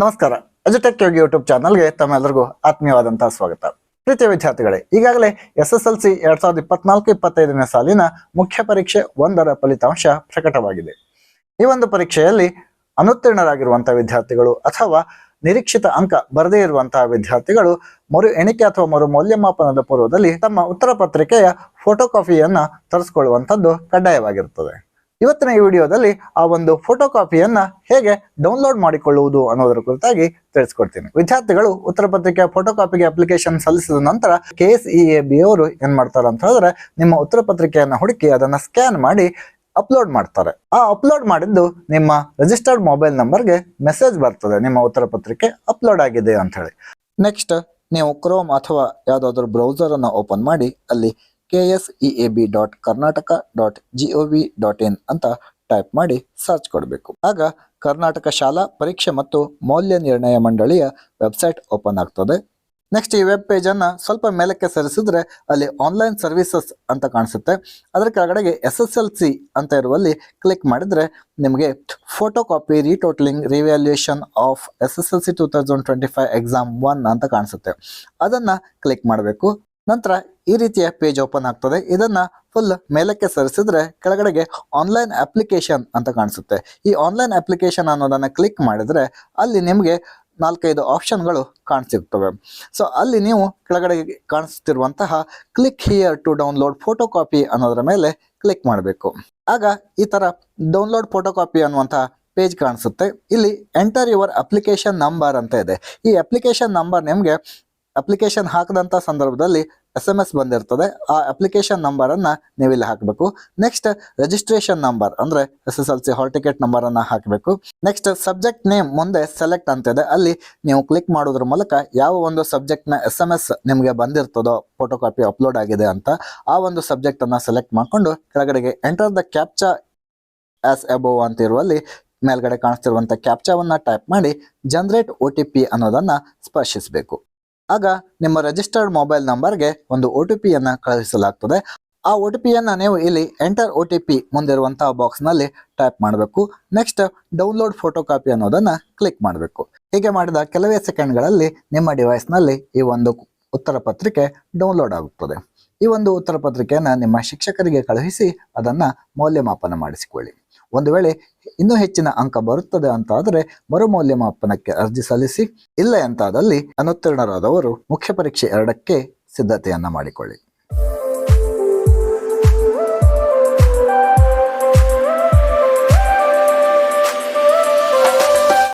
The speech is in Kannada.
ನಮಸ್ಕಾರ. ಅಜಟೆಕ್ ಯೋಗಿ ಯೂಟ್ಯೂಬ್ ಚಾನಲ್ಗೆ ತಮ್ಮೆಲ್ಲರಿಗೂ ಆತ್ಮೀಯವಾದಂತಹ ಸ್ವಾಗತ. ಪ್ರೀತಿಯ ವಿದ್ಯಾರ್ಥಿಗಳೇ, ಈಗಾಗಲೇ ಎಸ್ ಎಸ್ ಎಲ್ ಸಿ ಎರಡ್ ಸಾವಿರದ ಇಪ್ಪತ್ನಾಲ್ಕು, ಇಪ್ಪತ್ತೈದನೇ ಸಾಲಿನ ಮುಖ್ಯ ಪರೀಕ್ಷೆ ಒಂದರ ಫಲಿತಾಂಶ ಪ್ರಕಟವಾಗಿದೆ. ಈ ಒಂದು ಪರೀಕ್ಷೆಯಲ್ಲಿ ಅನುತ್ತೀರ್ಣರಾಗಿರುವಂತಹ ವಿದ್ಯಾರ್ಥಿಗಳು ಅಥವಾ ನಿರೀಕ್ಷಿತ ಅಂಕ ಬರದೇ ಇರುವಂತಹ ವಿದ್ಯಾರ್ಥಿಗಳು ಮರು ಎಣಿಕೆ ಅಥವಾ ಮರು ಮೌಲ್ಯಮಾಪನದ ಪೂರ್ವದಲ್ಲಿ ತಮ್ಮ ಉತ್ತರ ಪತ್ರಿಕೆಯ ಫೋಟೋ ಕಾಪಿಯನ್ನ ತರಿಸಿಕೊಳ್ಳುವಂಥದ್ದು ಕಡ್ಡಾಯವಾಗಿರುತ್ತದೆ. ಇವತ್ತಿನ ಈ ವಿಡಿಯೋದಲ್ಲಿ ಆ ಒಂದು ಫೋಟೋ ಕಾಪಿಯನ್ನ ಹೇಗೆ ಡೌನ್ಲೋಡ್ ಮಾಡಿಕೊಳ್ಳುವುದು ಅನ್ನೋದರ ಕುರಿತಾಗಿ ತಿಳಿಸ್ಕೊಡ್ತೀನಿ. ವಿದ್ಯಾರ್ಥಿಗಳು ಉತ್ತರ ಪತ್ರಿಕೆಯ ಫೋಟೋ ಕಾಪಿಗೆ ಅಪ್ಲಿಕೇಶನ್ ಸಲ್ಲಿಸಿದ ನಂತರ K S E A B ಅವರು ಏನ್ ಮಾಡ್ತಾರೆ ಅಂತ ಹೇಳಿದ್ರೆ ನಿಮ್ಮ ಉತ್ತರ ಪತ್ರಿಕೆಯನ್ನ ಹುಡುಕಿ ಅದನ್ನ ಸ್ಕ್ಯಾನ್ ಮಾಡಿ ಅಪ್ಲೋಡ್ ಮಾಡ್ತಾರೆ. ಆ ಅಪ್ಲೋಡ್ ಮಾಡಿದ್ದು ನಿಮ್ಮ ರಿಜಿಸ್ಟರ್ಡ್ ಮೊಬೈಲ್ ನಂಬರ್ಗೆ ಮೆಸೇಜ್ ಬರ್ತದೆ. ನಿಮ್ಮ ಉತ್ತರ ಪತ್ರಿಕೆ ಅಪ್ಲೋಡ್ ಆಗಿದೆ ಅಂತ ಹೇಳಿ. ನೆಕ್ಸ್ಟ್ ನೀವು ಕ್ರೋಮ್ ಅಥವಾ ಯಾವುದಾದ್ರೂ ಬ್ರೌಸರ್ ಅನ್ನು ಓಪನ್ ಮಾಡಿ ಅಲ್ಲಿ K dot Karnataka dot G O V dot in ಅಂತ ಟೈಪ್ ಮಾಡಿ ಸರ್ಚ್ ಕೊಡಬೇಕು. ಆಗ ಕರ್ನಾಟಕ ಶಾಲಾ ಪರೀಕ್ಷೆ ಮತ್ತು ಮೌಲ್ಯ ನಿರ್ಣಯ ಮಂಡಳಿಯ ವೆಬ್ಸೈಟ್ ಓಪನ್ ಆಗ್ತದೆ. ನೆಕ್ಸ್ಟ್ ಈ ವೆಬ್ ಪೇಜನ್ನು ಸ್ವಲ್ಪ ಮೇಲಕ್ಕೆ ಸರಿಸಿದ್ರೆ ಅಲ್ಲಿ ಆನ್ಲೈನ್ ಸರ್ವಿಸಸ್ ಅಂತ ಕಾಣಿಸುತ್ತೆ. ಅದರ ಕೆಳಗಡೆಗೆ ಎಸ್ ಎಸ್ ಎಲ್ ಸಿ ಅಂತ ಇರುವಲ್ಲಿ ಕ್ಲಿಕ್ ಮಾಡಿದ್ರೆ ನಿಮಗೆ photo copy retotalling revaluation of S S L C two thousand twenty five exam one ಅಂತ ಕಾಣಿಸುತ್ತೆ. ಅದನ್ನ ಕ್ಲಿಕ್ ಮಾಡಬೇಕು. ನಂತರ ಈ ರೀತಿಯ ಪೇಜ್ ಓಪನ್ ಆಗ್ತದೆ. ಇದನ್ನ ಫುಲ್ ಮೇಲಕ್ಕೆ ಸರಿಸಿದ್ರೆ ಕೆಳಗಡೆಗೆ ಆನ್ಲೈನ್ ಅಪ್ಲಿಕೇಶನ್ ಅಂತ ಕಾಣಿಸುತ್ತೆ. ಈ ಆನ್ಲೈನ್ ಅಪ್ಲಿಕೇಶನ್ ಅನ್ನೋದನ್ನ ಕ್ಲಿಕ್ ಮಾಡಿದ್ರೆ ಅಲ್ಲಿ ನಿಮಗೆ ನಾಲ್ಕೈದು ಆಪ್ಷನ್ಗಳು ಕಾಣಿಸಿರ್ತವೆ. ಸೊ ಅಲ್ಲಿ ನೀವು ಕೆಳಗಡೆ ಕಾಣಿಸ್ತಿರುವಂತಹ click here to download photo copy ಅನ್ನೋದರ ಮೇಲೆ ಕ್ಲಿಕ್ ಮಾಡಬೇಕು. ಆಗ ಈ ತರ ಡೌನ್ಲೋಡ್ ಫೋಟೋ ಕಾಪಿ ಅನ್ನುವಂತಹ ಪೇಜ್ ಕಾಣಿಸುತ್ತೆ. ಇಲ್ಲಿ ಎಂಟರ್ ಯುವರ್ ಅಪ್ಲಿಕೇಶನ್ ನಂಬರ್ ಅಂತ ಇದೆ. ಈ ಅಪ್ಲಿಕೇಶನ್ ನಂಬರ್ ನಿಮಗೆ ಅಪ್ಲಿಕೇಶನ್ ಹಾಕದಂತ ಸಂದರ್ಭದಲ್ಲಿ ಎಸ್ ಎಂ ಎಸ್ ಬಂದಿರ್ತದೆ. ಆ ಅಪ್ಲಿಕೇಶನ್ ನಂಬರ್ ಅನ್ನ ನೀವು ಇಲ್ಲಿ ಹಾಕಬೇಕು. ನೆಕ್ಸ್ಟ್ ರಿಜಿಸ್ಟ್ರೇಷನ್ ನಂಬರ್ ಅಂದ್ರೆ S S L C hall ticket number ಅನ್ನ ಹಾಕಬೇಕು. ನೆಕ್ಸ್ಟ್ ಸಬ್ಜೆಕ್ಟ್ ನೇಮ್ ಮುಂದೆ ಸೆಲೆಕ್ಟ್ ಅಂತ ಇದೆ. ಅಲ್ಲಿ ನೀವು ಕ್ಲಿಕ್ ಮಾಡೋದ್ರ ಮೂಲಕ ಯಾವ ಒಂದು ಸಬ್ಜೆಕ್ಟ್ನ ಎಸ್ ಎಂ ಎಸ್ ನಿಮಗೆ ಬಂದಿರ್ತದೋ ಫೋಟೋ ಕಾಪಿ ಅಪ್ಲೋಡ್ ಆಗಿದೆ ಅಂತ ಆ ಒಂದು ಸಬ್ಜೆಕ್ಟ್ ಅನ್ನ ಸೆಲೆಕ್ಟ್ ಮಾಡ್ಕೊಂಡು ಕೆಳಗಡೆಗೆ enter the captcha as above ಅಂತ ಇರುವಲ್ಲಿ ಮೇಲ್ಗಡೆ ಕಾಣಿಸ್ತಿರುವಂತ ಕ್ಯಾಪ್ಚಾವನ್ನ ಟೈಪ್ ಮಾಡಿ ಜನರೇಟ್ ಒ ಟಿ ಪಿ ಅನ್ನೋದನ್ನ ಸ್ಪರ್ಶಿಸಬೇಕು. ಆಗ ನಿಮ್ಮ ರಿಜಿಸ್ಟರ್ಡ್ ಮೊಬೈಲ್ ನಂಬರ್ಗೆ ಒಂದು ಒ ಟಿ ಪಿಯನ್ನು ಕಳುಹಿಸಲಾಗ್ತದೆ. ಆ ಒ ಟಿ ಪಿಯನ್ನು ನೀವು ಇಲ್ಲಿ ಎಂಟರ್ ಒ ಟಿ ಪಿ ಮುಂದಿರುವಂತಹ ಬಾಕ್ಸ್ನಲ್ಲಿ ಟೈಪ್ ಮಾಡಬೇಕು. ನೆಕ್ಸ್ಟ್ ಡೌನ್ಲೋಡ್ ಫೋಟೋ ಕಾಪಿ ಅನ್ನೋದನ್ನು ಕ್ಲಿಕ್ ಮಾಡಬೇಕು. ಹೀಗೆ ಮಾಡಿದ ಕೆಲವೇ ಸೆಕೆಂಡ್ಗಳಲ್ಲಿ ನಿಮ್ಮ ಡಿವೈಸ್ನಲ್ಲಿ ಈ ಒಂದು ಉತ್ತರ ಪತ್ರಿಕೆ ಡೌನ್ಲೋಡ್ ಆಗುತ್ತದೆ. ಈ ಒಂದು ಉತ್ತರ ಪತ್ರಿಕೆಯನ್ನು ನಿಮ್ಮ ಶಿಕ್ಷಕರಿಗೆ ಕಳುಹಿಸಿ ಅದನ್ನು ಮೌಲ್ಯಮಾಪನ ಮಾಡಿಸಿಕೊಳ್ಳಿ. ಒಂದು ವೇಳೆ ಇನ್ನೂ ಹೆಚ್ಚಿನ ಅಂಕ ಬರುತ್ತದೆ ಅಂತಾದರೆ ಮರುಮೌಲ್ಯಮಾಪನಕ್ಕೆ ಮರು ಮೌಲ್ಯಮಾಪನಕ್ಕೆ ಅರ್ಜಿ ಸಲ್ಲಿಸಿ, ಇಲ್ಲ ಅಂತಾದಲ್ಲಿ ಅನುತ್ತೀರ್ಣರಾದವರು ಮುಖ್ಯ ಪರೀಕ್ಷೆ ಎರಡಕ್ಕೆ ಸಿದ್ಧತೆಯನ್ನ ಮಾಡಿಕೊಳ್ಳಿ.